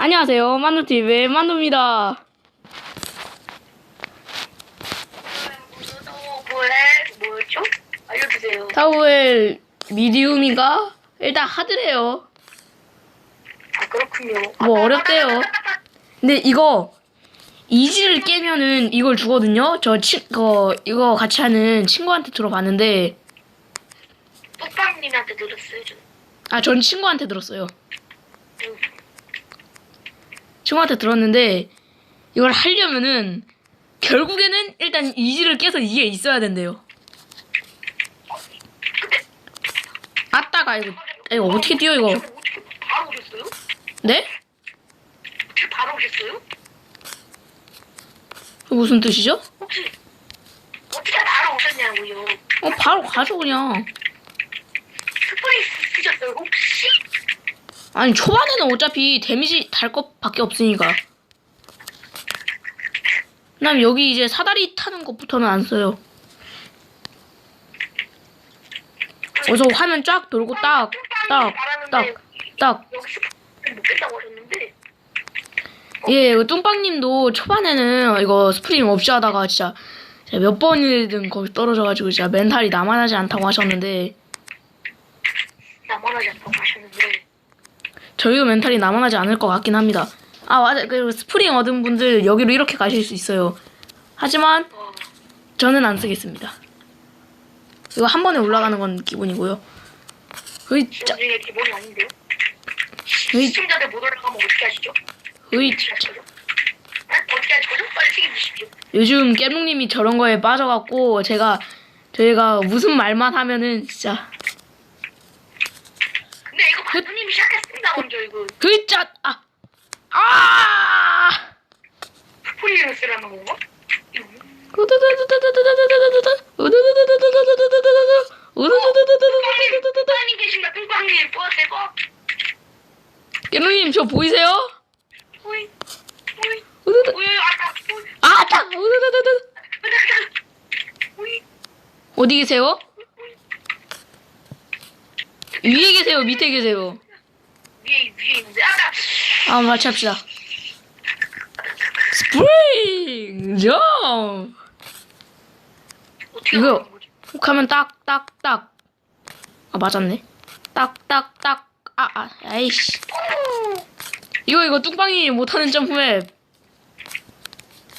안녕하세요. 만두TV의 만두입니다. 뭐였죠? 알려주세요. 타우엘 미디움인가? 일단 하드래요. 아 그렇군요. 뭐 어렵대요. 근데 이거 이지를 깨면은 이걸 주거든요. 저 친, 거 이거 같이 하는 친구한테 들어봤는데 뚝방님한테 들었어요. 저. 아, 전 친구한테 들었어요. 응. 친구한테 들었는데 이걸 하려면은 결국에는 일단 이지를 깨서 이게 있어야 된대요. 아따가 이거 이거 어떻게 뛰어 이거? 바로 오셨어요? 네? 어떻게 바로 오셨어요? 이거 무슨 뜻이죠? 혹시 어떻게 바로 오셨냐고요? 어 바로 가죠 그냥. 스프레이 쓰셨어요? 아니 초반에는 어차피 데미지 달 것밖에 없으니까. 그다음 여기 이제 사다리 타는 것부터는 안 써요. 어서 화면 쫙 돌고 딱, 딱, 딱, 딱. 여기 스프레이 못 깼다고 하셨는데 예, 그 뚱빵님도 초반에는 이거 스프링 없이 하다가 진짜 몇 번이든 거기 떨어져가지고 진짜 멘탈이 나만하지 않다고 하셨는데 나만 하지 않다고 하셨는데 저희도 멘탈이 나만하지 않을 것 같긴 합니다. 아 맞아, 그리고 스프링 얻은 분들 여기로 이렇게 가실 수 있어요. 하지만 어, 저는 안 쓰겠습니다. 이거 한 번에 올라가는 건 기본이고요. 으이, 짜, 나중에 기본이 아닌데요? 으이, 시청자들 못 올라가면 어떻게 하시죠? 으이, 하시죠? 네? 어떻게 하시죠? 빨리 책임지십시오. 요즘 깨묵님이 저런 거에 빠져갖고 제가 저희가 무슨 말만 하면은 진짜 근데 이거 반장님이 시 먼저 이거 으이, 짜, 아, 아! 쓰라는 건가? 뚱빵님 계신가? 뚱빵님 또 대박 깨몽님 저 보이세요? 오이 오이 우드드. 오이 아까 오이 아, 딱! 우드드드드. 오이 어디 계세요? 위에 계세요? 밑에 계세요? 위에 위에 있는데 아까 아, 같이 합시다. 스프링! 점! 어떻게 이거- 하는 거지? 훅 하면 딱, 딱, 딱. 아, 맞았네. 딱, 딱, 딱. 아, 아, 아이씨. 이거, 이거 뚱빵이 못하는 점프맵.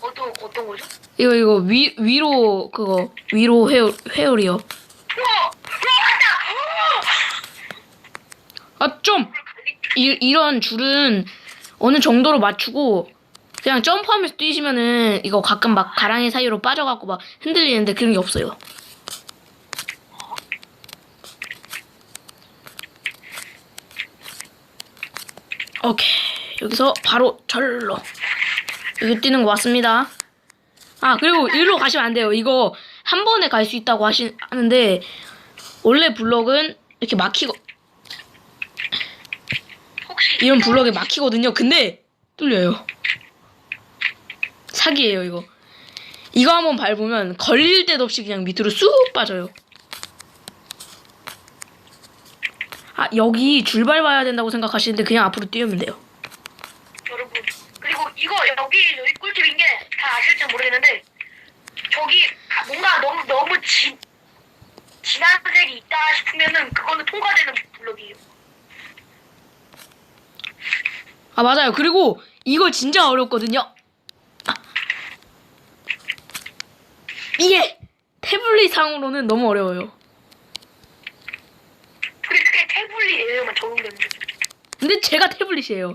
어떤 어떤 거죠? 이거, 이거 위, 위로, 그거, 위로 회오, 회오리요. 우와 우와 왔다 아, 좀! 이, 이런 줄은 어느 정도로 맞추고 그냥 점프하면서 뛰시면은 이거 가끔 막 가랑이 사이로 빠져갖고 막 흔들리는데 그런 게 없어요. 오케이. 여기서 바로 절로. 여기 뛰는 거 맞습니다. 아, 그리고 일로 가시면 안 돼요. 이거 한 번에 갈 수 있다고 하시, 하는데, 원래 블럭은 이렇게 막히고, 이런 블럭에 막히거든요. 근데 뚫려요. 사기예요, 이거. 이거 한번 밟으면 걸릴 데도 없이 그냥 밑으로 쑥 빠져요. 아, 여기 줄 밟아야 된다고 생각하시는데 그냥 앞으로 뛰면 돼요. 여러분 그리고 이거 여기 여기 꿀팁인 게 다 아실지 모르겠는데 저기 가- 뭔가 너무 너무 진 진한 색이 있다 싶으면은 그거는 통과되는 블럭이에요. 아, 맞아요. 그리고 이거 진짜 어렵거든요. 아. 이게 태블릿 상으로는 너무 어려워요. 근데 그게 태블릿에만 적용되는 거죠. 근데 제가 태블릿이에요.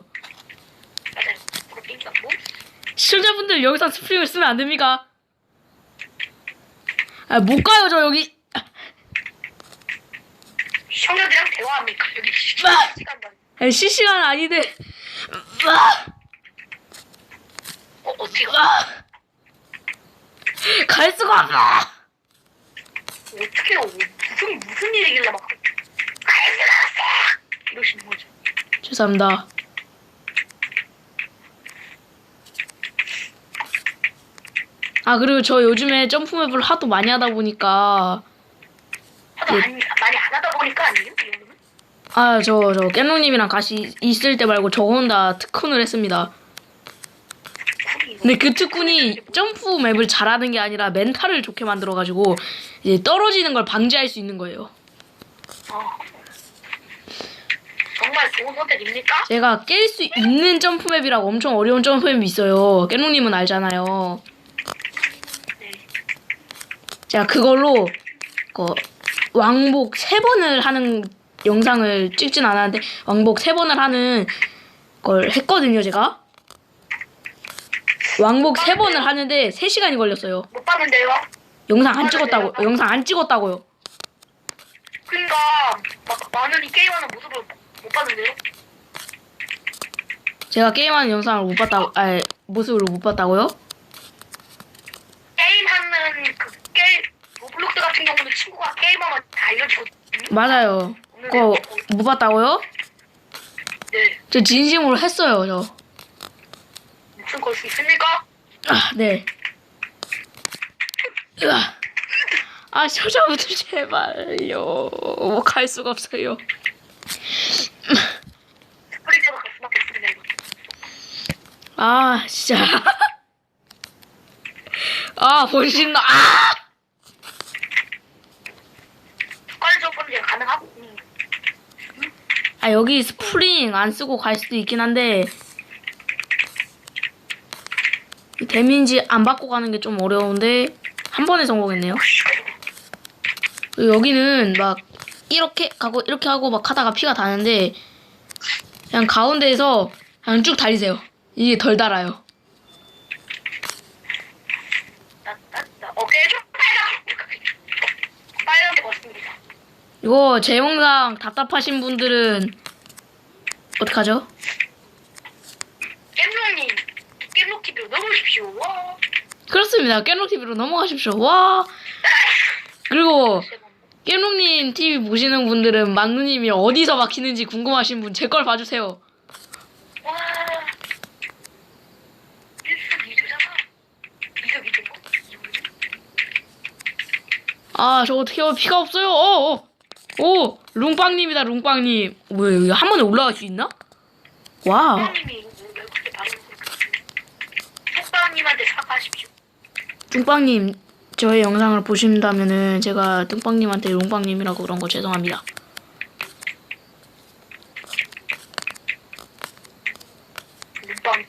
맞아요. 그거 게임기 뭐? 시청자분들 여기서 스프링을 쓰면 안 됩니까? 아, 못 가요, 저 여기. 시청자들이랑 대화합니까? 여기 아! 시간만. 아니, 실시간 아닌데. 아, 어 어떻게 가? 아. 갈 수가 없어. 어떻게 요 무슨 무슨 일이길래 막 알겠어 이러시는 거죠. 죄송합니다. 아, 그리고 저 요즘에 점프맵을 하도 많이 하다 보니까 하도 예. 안, 많이 안 하다 보니까 아니에요? 아, 저, 저, 깨노님이랑 같이 있을 때 말고 저 혼자 특훈을 했습니다. 근데 그 특훈이 점프 맵을 잘하는 게 아니라 멘탈을 좋게 만들어가지고 이제 떨어지는 걸 방지할 수 있는 거예요. 어. 정말 좋은 선택입니까? 제가 깰 수 있는 점프 맵이라고 엄청 어려운 점프 맵이 있어요. 깨노님은 알잖아요. 네. 제가 그걸로 그 왕복 세 번을 하는 영상을 찍진 않았는데 왕복 세 번을 하는 걸 했거든요, 제가. 왕복 세 번을 하는데 3시간이 걸렸어요. 못 봤는데요. 영상 안 찍었다고. 영상 안 찍었다고요. 그러니까 막 많은 이 게임하는 모습을 못 봤는데요. 제가 게임하는 영상을 못 봤다고. 아, 모습을 못 봤다고요? 게임하는 그 게임 로블록스 같은 경우는 친구가 게임하면 다 알려주거든요. 맞아요. 그거 못 봤다고요? 네. 저 진심으로 했어요, 저. 무슨 걸수 있습니까? 아, 네. 으아. 아, 저저부터 제발요. 뭐갈 수가 없어요. 갈 수밖에 없습니다 이거. 아, 진짜. 아, 본심나. 아! 숟가락 번째 가능하고. 음. 아, 여기 스프링 안 쓰고 갈 수도 있긴 한데. 이 데미지 안 받고 가는 게 좀 어려운데 한 번에 성공했네요. 여기는 막 이렇게 가고 이렇게 하고 막 하다가 피가 다는데 그냥 가운데에서 그냥 쭉 달리세요. 이게 덜 달아요. 따따따. 어깨 좀 빨간. 빨간색 맞습니다. 이거 제 영상 답답하신 분들은 어떡하죠? 겜롱님 겜롱 TV로 넘어오십시오. 와. 그렇습니다. 깨롱TV로 넘어가십시오. 와. 그리고. 깨롱님 TV 보시는 분들은 만누님이 어디서 막히는지 궁금하신 분 제 걸 봐주세요. 와. 뭐? 아, 저 어떻게 해요? 피가 없어요. 어, 어. 오, 룽빵님이다, 룽빵님. 왜, 여기 한 번에 올라갈 수 있나? 사과하십시오. 뚱빵님, 저의 영상을 보신다면은 제가 뚱빵님한테 룽빵님이라고 그런 거 죄송합니다. 눈빵.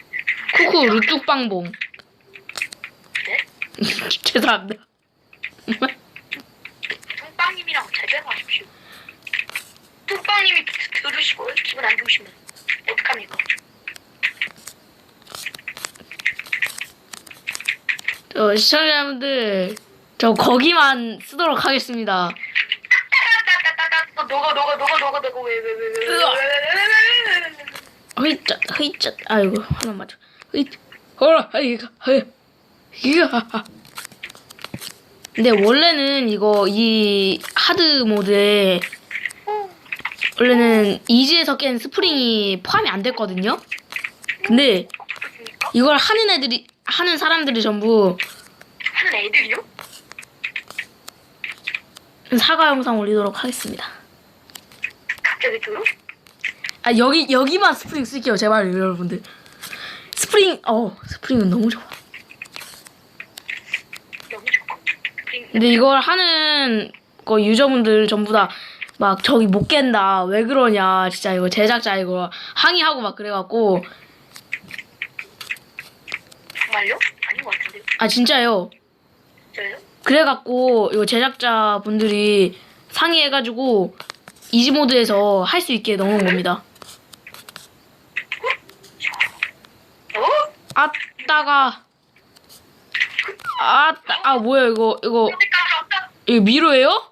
쿠쿠 루뚝빵봉. 네? 죄송합니다. 뚱빵님이랑 재배하십시오. 호빵님이 들으시고 기분 안 좋으시면 어떡합니까? 저 시청자 여러분들 저 거기만 쓰도록 하겠습니다. 너가 너가 너가 너가 왜왜왜 왜? 왜왜왜 왜? 흐잇 흐이짜 아이고 하나 맞아 흐이 허라 아이가 허이야 근데 원래는 이거 이 하드 모드에 원래는 이지에서 깬 스프링이 포함이 안 됐거든요. 근데? 이걸 하는 애들이 하는 사람들이 전부 하는 애들이요? 사과 영상 올리도록 하겠습니다. 갑자기 저요? 아 여기 여기만 스프링 쓸게요 제발 여러분들. 스프링 어 스프링은 너무 좋아. 너무 좋고. 근데 이걸 하는 거 유저분들 전부 다 막 저기 못 깬다 왜 그러냐 진짜 이거 제작자 이거 항의하고 막 그래갖고 정말요? 아닌 것 같은데. 아 진짜요 저요? 그래갖고 이거 제작자 분들이 상의해가지고 이지 모드에서 할 수 있게 넣은 겁니다 어? 아따가 아따 아 뭐야 이거 이거. 이거 미로예요.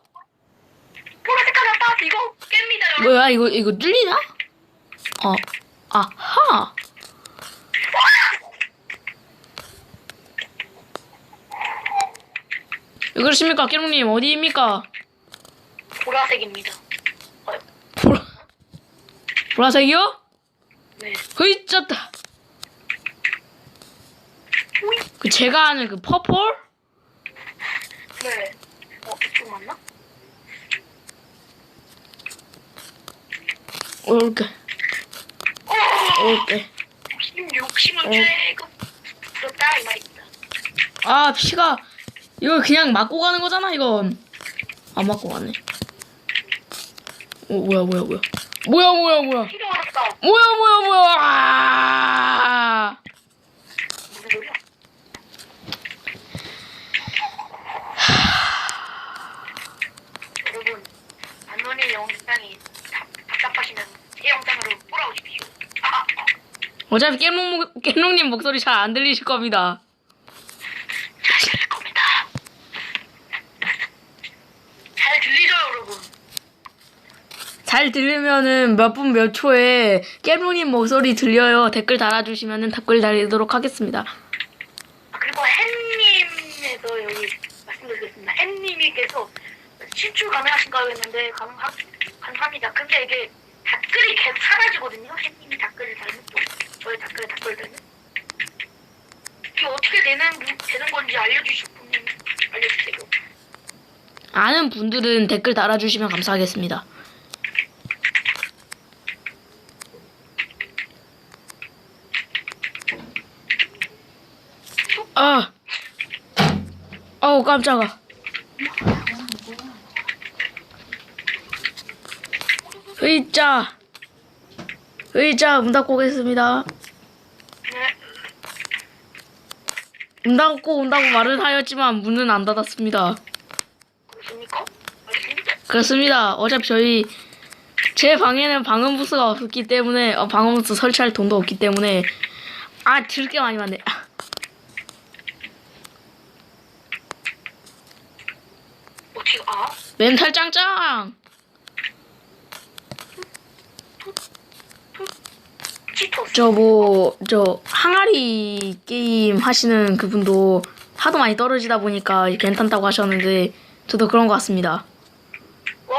이거 깹니다 여러분. 뭐야 이거 이거 뚫리나 어 아하 왜 그러십니까 깨롱님 어디입니까 보라색입니다. 어, 보라 보라색이요 네. 쪘다 오이. 그 제가 아는 그 퍼플 네. 어, 이쪽 맞나? 올게, 어, 올게. 욕심, 이 말입니다. 아, 피가, 이거 그냥 맞고 가는 거잖아, 이건. 안 맞고 가네. 어, 뭐야, 뭐야, 뭐야. 뭐야, 뭐야, 뭐야. 뭐야, 뭐야, 뭐야. 아! 여러분, 안노님 영상이 답- 답답하시면 제 영상으로 돌아오십시오. 아, 아, 아. 어차피 깨롱, 깨롱님 목소리 잘 안 들리실 겁니다. 잘 들릴 겁니다. 잘 들리죠, 여러분? 잘 들으면은 몇 분 몇 초에 깨롱님 목소리 들려요. 댓글 달아주시면은 댓글 달리도록 하겠습니다. 아, 그리고 햄님에서 여기 말씀드리겠습니다. 햄님이께서 신출 가능하신가요 했는데 가능하, 가능합니다. 근데 이게 댓글이 계속 사라지거든요. 햄님이 댓글을 달면 또 댓글에 댓글 달면 이게 어떻게 되는 되는 건지 알려주실 분이 알려주세요. 아는 분들은 댓글 달아주시면 감사하겠습니다. 아, 어우 깜짝아. 의자, 의자 문 닫고 오겠습니다. 네. 문 닫고 온다고 말은 하였지만 문은 안 닫았습니다. 그렇습니까? 그렇습니다. 어차피 저희 제 방에는 방음 부스가 없기 때문에 어, 방음 부스 설치할 돈도 없기 때문에 아 들을 게 많이 많네. 아, 어떻게 아? 멘탈 짱짱. 치토스. 저 뭐 저 항아리 게임 하시는 그분도 하도 많이 떨어지다 보니까 괜찮다고 하셨는데 저도 그런 것 같습니다. 와.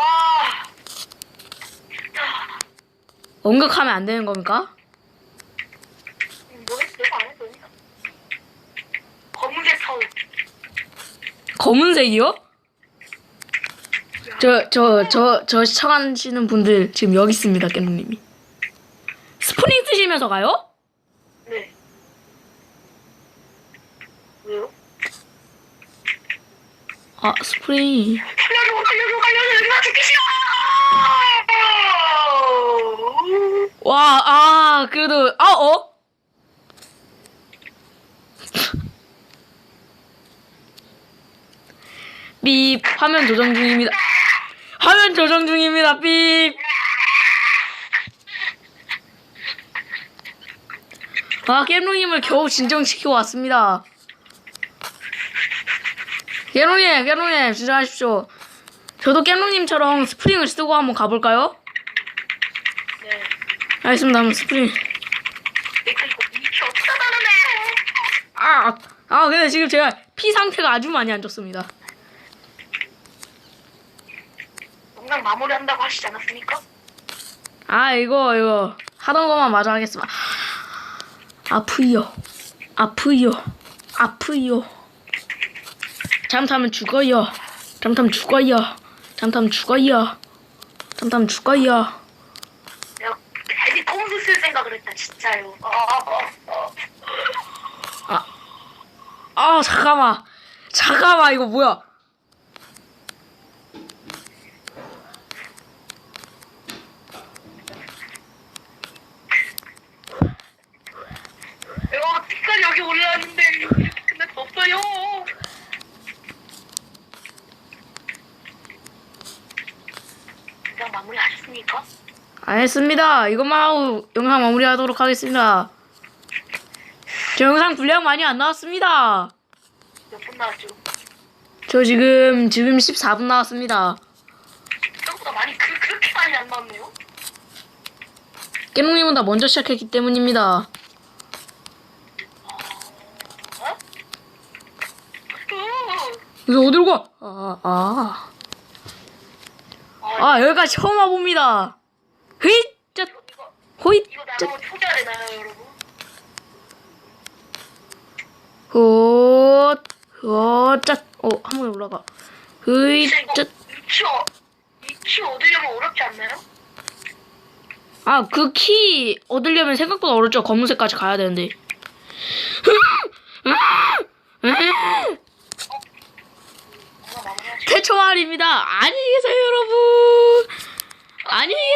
언급하면 안 되는 겁니까? 음. 검은색 서울. 검은색이요? 저 저 저저 시청하시는 분들 지금 여기 있습니다, 깨누님이. 쓰시면서 가요? 네. 왜요? 아 스프링. 살려줘, 살려줘, 살려줘, 나 죽기 싫어! 와, 아 그래도 아 어? 삐 화면 조정 중입니다. 화면 조정 중입니다. 삐. 아 깨누님을 겨우 진정시키고 왔습니다. 깨누님, 깨누님 진정하십시오. 저도 깨누님처럼 스프링을 쓰고 한번 가볼까요? 네. 알겠습니다. 한번 스프링. 하는데? 아, 아, 근데 지금 제가 피 상태가 아주 많이 안 좋습니다. 영상 마무리한다고 하시지 않았습니까? 아, 이거, 이거. 하던 것만 마저 하겠습니다. 아프요. 아프요. 아프요. 잘못하면 죽어요. 잘못하면 죽어요. 잘못하면 죽어요. 잘못하면 죽어요. 내가 헤디 콩수 쓸 생각을 했다, 진짜요. 아, 아, 아. 아, 잠깐만. 잠깐만, 이거 뭐야. 내가 어떻게까지 여기 올라왔는데 이렇게 끝낼 수 없어요. 그냥 마무리하셨습니까? 알겠습니다. 이것만 하고 영상 마무리하도록 하겠습니다. 저 영상 분량 많이 안 나왔습니다. 몇 분 나왔죠? 저 지금 지금 14분 나왔습니다. 생각보다 많이 그, 그렇게 많이 안 나왔네요. 깨몽님보다 먼저 시작했기 때문입니다. 어? 어. 그래서 어디로 가? 아, 아. 아, 아, 여기까지 처음 와봅니다. 헤잇! 짜! 이거 짜? 호, 호, 짜. 어, 한 번에 올라가. 짜. 위치 어, 위치 얻으려면 어렵지 않나요? 아, 그 키 얻으려면 생각보다 어렵죠. 검은색까지 가야 되는데. 마무리하지? 태초말입니다. 안녕히 계세요, 여러분. 안녕히 계세요.